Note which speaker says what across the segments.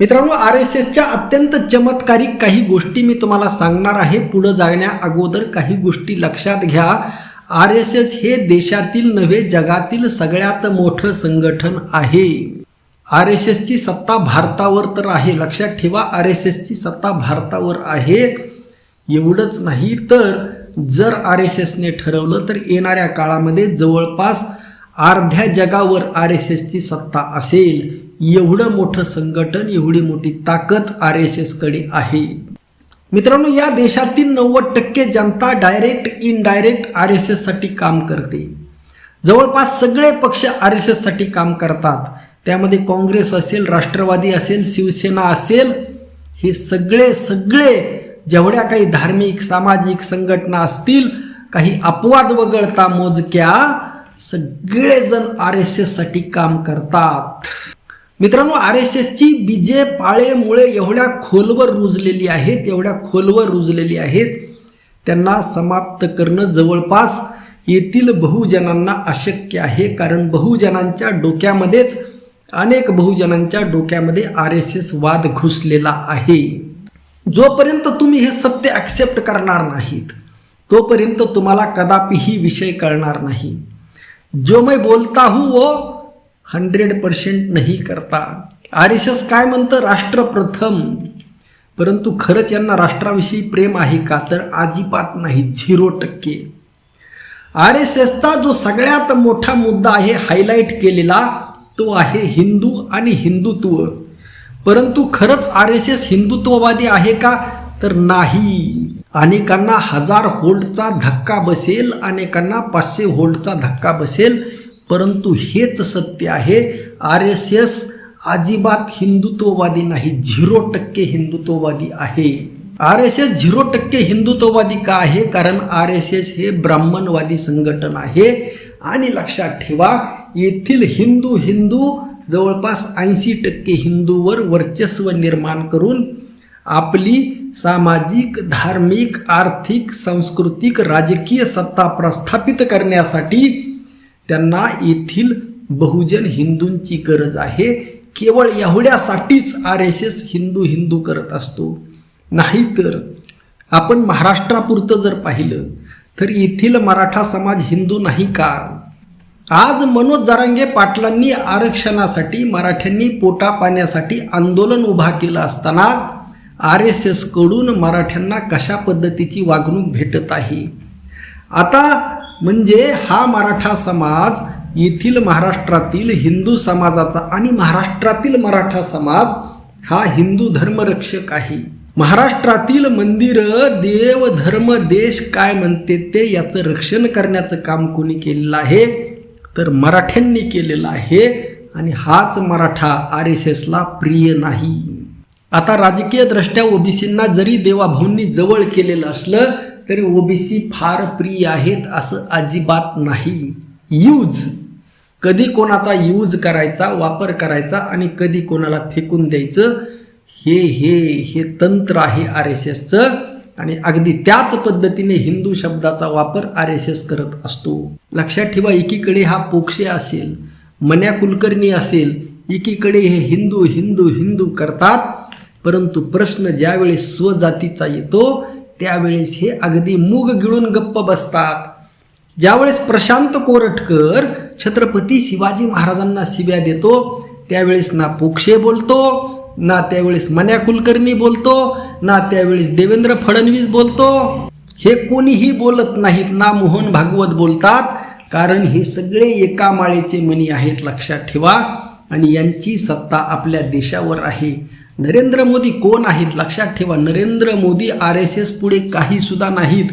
Speaker 1: मित्रांनो R S एसच्या अत्यंत चमत्कारिक काही गोष्टी मी तुम्हाला सांगणार आहे. पुढे जाण्या अगोदर काही गोष्टी लक्षात घ्या. आर एस एस हे देशातील नव्हे जगातील सगळ्यात मोठं संघटन आहे. आर एस एसची सत्ता भारतावर तर आहे. लक्षात ठेवा आर एस एसची सत्ता भारतावर आहे. एवढंच नाही तर जर आर एस एसने ठरवलं तर येणाऱ्या काळामध्ये जवळपास अर्ध्या जगावर आर एस एसची सत्ता असेल. एवढं मोठं संघटन एवढी मोठी ताकद आर एस एसकडे आहे. मित्रांनो या देशातील नव्वद टक्के जनता डायरेक्ट इनडायरेक्ट आर एस एससाठी काम करते. जवळपास सगळे पक्ष आर एस एससाठी काम करतात. त्यामध्ये काँग्रेस असेल राष्ट्रवादी असेल शिवसेना असेल हे सगळे सगळे जेवढ्या काही धार्मिक सामाजिक संघटना असतील काही अपवाद वगळता मोजक्या सगळेजण आर एस एससाठी काम करतात. मित्रांनो आर एस एसची बीजे पाळेमुळे एवढ्या खोलवर रुजलेली आहेत एवढ्या खोलवर रुजलेली आहेत. त्यांना समाप्त करणं जवळपास येथील बहुजनांना अशक्य आहे कारण बहुजनांच्या डोक्यामध्येच अनेक बहुजनांच्या डोक्यामध्ये आर एस एस वाद घुसलेला आहे. जोपर्यंत तुम्ही हे सत्य ॲक्सेप्ट करणार नाहीत तोपर्यंत तुम्हाला कदापिही विषय कळणार नाही. जो मैं बोलता हूँ वो हंड्रेड पर्सेंट नाही करता. आर एस एस काय म्हणतं? राष्ट्र प्रथम परंतु खरंच यांना राष्ट्राविषयी प्रेम आहे का? तर अजिबात नाही. झिरो टक्के. आर एस एसचा जो सगळ्यात मोठा मुद्दा आहे हायलाईट केलेला तो आहे हिंदू आणि हिंदुत्व. परंतु खरंच आर एस एस हिंदुत्ववादी आहे का? तर नाही. अनेकांना हजार होल्टचा धक्का बसेल अनेकांना पाचशे होल्टचा धक्का बसेल. परंतु हेच सत्य आहे आर एस एस अजिबात हिंदुत्ववादी नाही झिरो टक्के हिंदुत्ववादी आहे. आर एस एस झिरो टक्के हिंदुत्ववादी का आहे? कारण आर एस एस हे ब्राह्मणवादी संघटन आहे. आणि लक्षात ठेवा येथील हिंदू हिंदू जवळपास ऐंशी टक्के हिंदूवर वर्चस्व निर्माण करून आपली सामाजिक धार्मिक आर्थिक सांस्कृतिक राजकीय सत्ता प्रस्थापित करण्यासाठी त्यांना येथील बहुजन हिंदूंची गरज आहे. केवळ एवढ्यासाठीच R S S Hindu Hindu करत असतो. नाहीतर आपण महाराष्ट्रापुरतं जर पाहिलं तर येथील मराठा समाज हिंदू नाही का? आज मनोज जरांगे पाटलांनी आरक्षणासाठी मराठ्यांनी पोटा पाण्यासाठी आंदोलन उभा केलं असताना आर एस एसकडून मराठ्यांना कशा पद्धतीची वागणूक भेटत आहे? आता म्हणजे हा मराठा समाज येथील महाराष्ट्रातील हिंदू समाजाचा आणि महाराष्ट्रातील मराठा समाज हा हिंदू धर्मरक्षक आहे. महाराष्ट्रातील मंदिर देव धर्म देश काय म्हणते ते याचं रक्षण करण्याचं काम कोणी केलेलं आहे? तर मराठ्यांनी केलेलं आहे आणि हाच मराठा आर एस एसला प्रिय नाही. आता राजकीय दृष्ट्या ओबीसींना जरी देवाभाऊंनी जवळ केलेलं असलं तरी ओबीसी फार प्रिय आहेत असं अजिबात नाही. यूज कधी कोणाचा यूज करायचा वापर करायचा आणि कधी कोणाला फेकून द्यायचं हे हे हे तंत्र आहे आर एस एसचं आणि अगदी त्याच पद्धतीने हिंदू शब्दाचा वापर आर एस एस करत असतो. लक्षात ठेवा एकीकडे हा पोक्षे असेल मन्या कुलकर्णी असेल एकीकडे हे हिंदू हिंदू हिंदू करतात परंतु प्रश्न ज्यावेळेस स्वजातीचा येतो त्यावेळेस हे अगदी मूग गिळून गप्प बसतात. ज्यावेळेस प्रशांत कोरटकर छत्रपती शिवाजी महाराजांना शिव्या देतो त्यावेळेस ना पोक्षे बोलतो ना त्यावेळेस मन्या कुलकर्णी बोलतो ना त्यावेळेस देवेंद्र फडणवीस बोलतो. हे कोणीही बोलत नाहीत ना मोहन भागवत बोलतात. कारण हे सगळे एका माळेचे मणी आहेत लक्षात ठेवा. आणि यांची सत्ता आपल्या देशावर आहे. नरेंद्र मोदी कोण आहेत? लक्षात ठेवा Narendra Modi R S S पुढे काही सुद्धा नाहीत.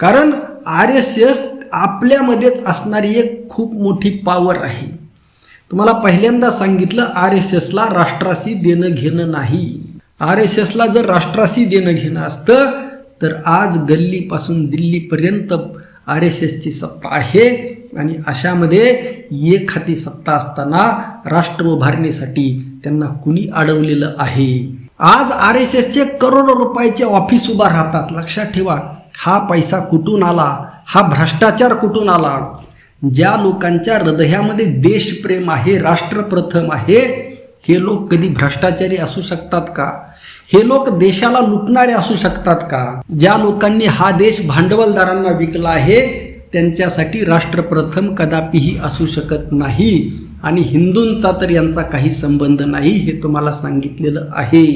Speaker 1: कारण आर एस एस आपल्यामध्येच असणारी एक खूप मोठी पॉवर आहे. तुम्हाला पहिल्यांदा सांगितलं आर एस एसला राष्ट्राशी देणं घेणं नाही. आर एस एसला जर राष्ट्राशी देणं घेणं असतं तर आज गल्लीपासून दिल्लीपर्यंत आर एस एसची सत्ता आहे. आणि अशामध्ये एक हाती सत्ता असताना राष्ट्र उभारणीसाठी त्यांना कुणी अडवलेलं आहे? आज आर एस एसचे करोडो रुपयाचे ऑफिस उभा राहतात. लक्षात ठेवा हा पैसा कुठून आला? हा भ्रष्टाचार कुठून आला? ज्या लोकांच्या हृदयामध्ये देशप्रेम आहे राष्ट्रप्रथम आहे हे लोक कधी भ्रष्टाचारी असू शकतात का? हे लोक देशाला लुटणारे असू शकतात का? ज्या लोकांनी हा देश भांडवलदारांना विकला आहे त्यांच्यासाठी राष्ट्रप्रथम कदापिही असू शकत नाही. आणि हिंदूंचा तर यांचा काही संबंध नाही हे तुम्हाला सांगितलेलं आहे.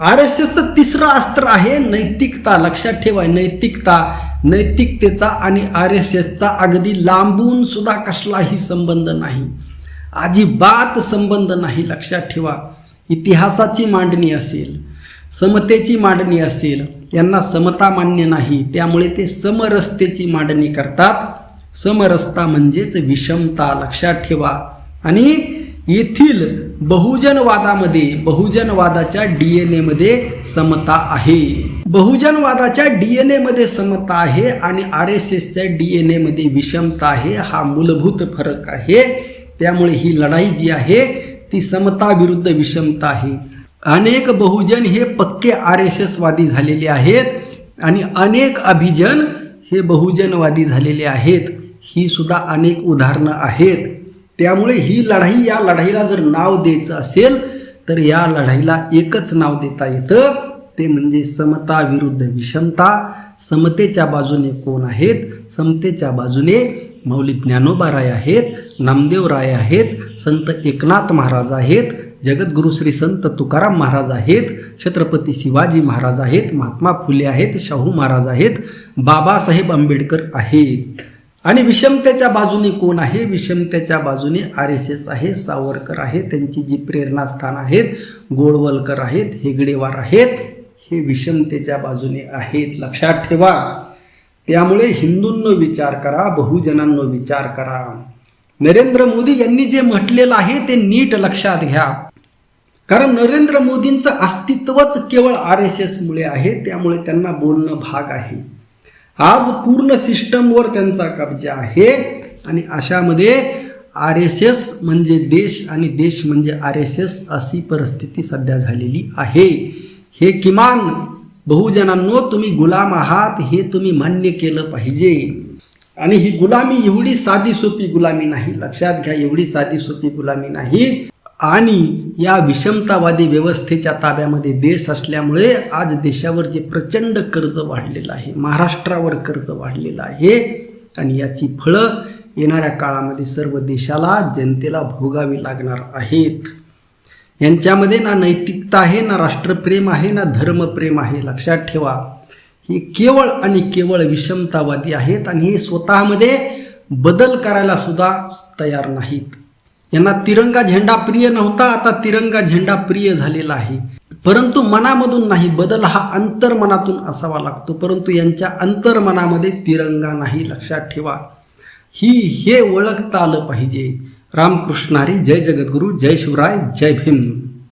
Speaker 1: आर एस एसचं तिसरं अस्त्र आहे नैतिकता. लक्षात ठेवा नैतिकता नैतिकतेचा आणि आर एस एसचा अगदी लांबून सुद्धा कसलाही संबंध नाही. अजिबात संबंध नाही लक्षात ठेवा. इतिहासाची मांडणी असेल समतेची मांडणी असेल यांना समता मान्य नाही. त्यामुळे ते समरस्तेची मांडणी करतात. समरस्ता म्हणजेच विषमता लक्षात ठेवा. आणि येथील बहुजनवादामध्ये बहुजनवादाच्या डी एन एमध्ये समता आहे. बहुजनवादाच्या डी एन एमध्ये समता आहे आणि आर एस एसच्या डी एन एमध्ये विषमता आहे हा मूलभूत फरक आहे. त्यामुळे ही लढाई जी आहे ती समता विरुद्ध विषमता आहे. अनेक बहुजन हे पक्के आर एस एसवादी झालेले आहेत आणि अनेक अभिजन हे बहुजनवादी झालेले आहेत. ही सुद्धा अनेक उदाहरणं आहेत. त्यामुळे ही लढाई या लढाईला जर नाव द्यायचं असेल तर या लढाईला एकच नाव देता येतं. ते म्हणजे समता विरुद्ध विषमता. समतेच्या बाजूने कोण आहेत? समतेच्या बाजूने मौली ज्ञानोबा राय आहेत नामदेव राय आहेत संत एकनाथ महाराज आहेत जगद्गुरु श्री संत तुकाराम महाराज आहेत छत्रपती शिवाजी महाराज आहेत महात्मा फुले आहेत शाहू महाराज आहेत बाबासाहेब आंबेडकर आहेत. आणि विषमतेच्या बाजूने कोण आहे? विषमतेच्या बाजूने आर एस एस आहे सावरकर आहे त्यांची जी प्रेरणास्थान आहेत गोळवलकर आहेत हेगडेवार आहेत हे विषमतेच्या बाजूने आहेत. लक्षात ठेवा. त्यामुळे हिंदूंनो विचार करा बहुजनांनो विचार करा. नरेंद्र मोदी यांनी जे म्हटलेलं आहे ते नीट लक्षात घ्या. कारण नरेंद्र मोदींचं अस्तित्वच केवळ आर एस एसमुळे आहे त्यामुळे त्यांना बोलणं भाग आहे. आज पूर्ण सिस्टमवर त्यांचा कब्जा आहे आणि अशामध्ये आर एस एस म्हणजे देश आणि देश म्हणजे आर एस एस अशी परिस्थिती सध्या झालेली आहे. हे किमान बहुजनांनो तुम्ही गुलाम आहात हे तुम्ही मान्य केलं पाहिजे. आणि ही गुलामी एवढी साधी सोपी गुलामी नाही. लक्षात घ्या एवढी साधी सोपी गुलामी नाही. आणि या विषमतावादी व्यवस्थेच्या ताब्यामध्ये देश असल्यामुळे आज देशावर जे प्रचंड कर्ज वाढलेलं आहे महाराष्ट्रावर कर्ज वाढलेलं आहे आणि याची फळं येणाऱ्या काळामध्ये सर्व देशाला जनतेला भोगावी लागणार आहेत. यांच्यामध्ये ना नैतिकता आहे ना राष्ट्रप्रेम आहे ना धर्मप्रेम आहे. लक्षात ठेवा. हे केवळ आणि केवळ विषमतावादी आहेत आणि हे स्वतःमध्ये बदल करायला सुद्धा तयार नाहीत. यांना तिरंगा झेंडा प्रिय नव्हता आता तिरंगा झेंडा प्रिय झालेला आहे. परंतु मनामधून नाही बदल हा अंतर्मनातून असावा लागतो. परंतु यांच्या अंतर्मनामध्ये तिरंगा नाही लक्षात ठेवा. ही हे ओळखता आलं पाहिजे. रामकृष्णारी जय जगद्गुरू जय शिवराय जय भीम.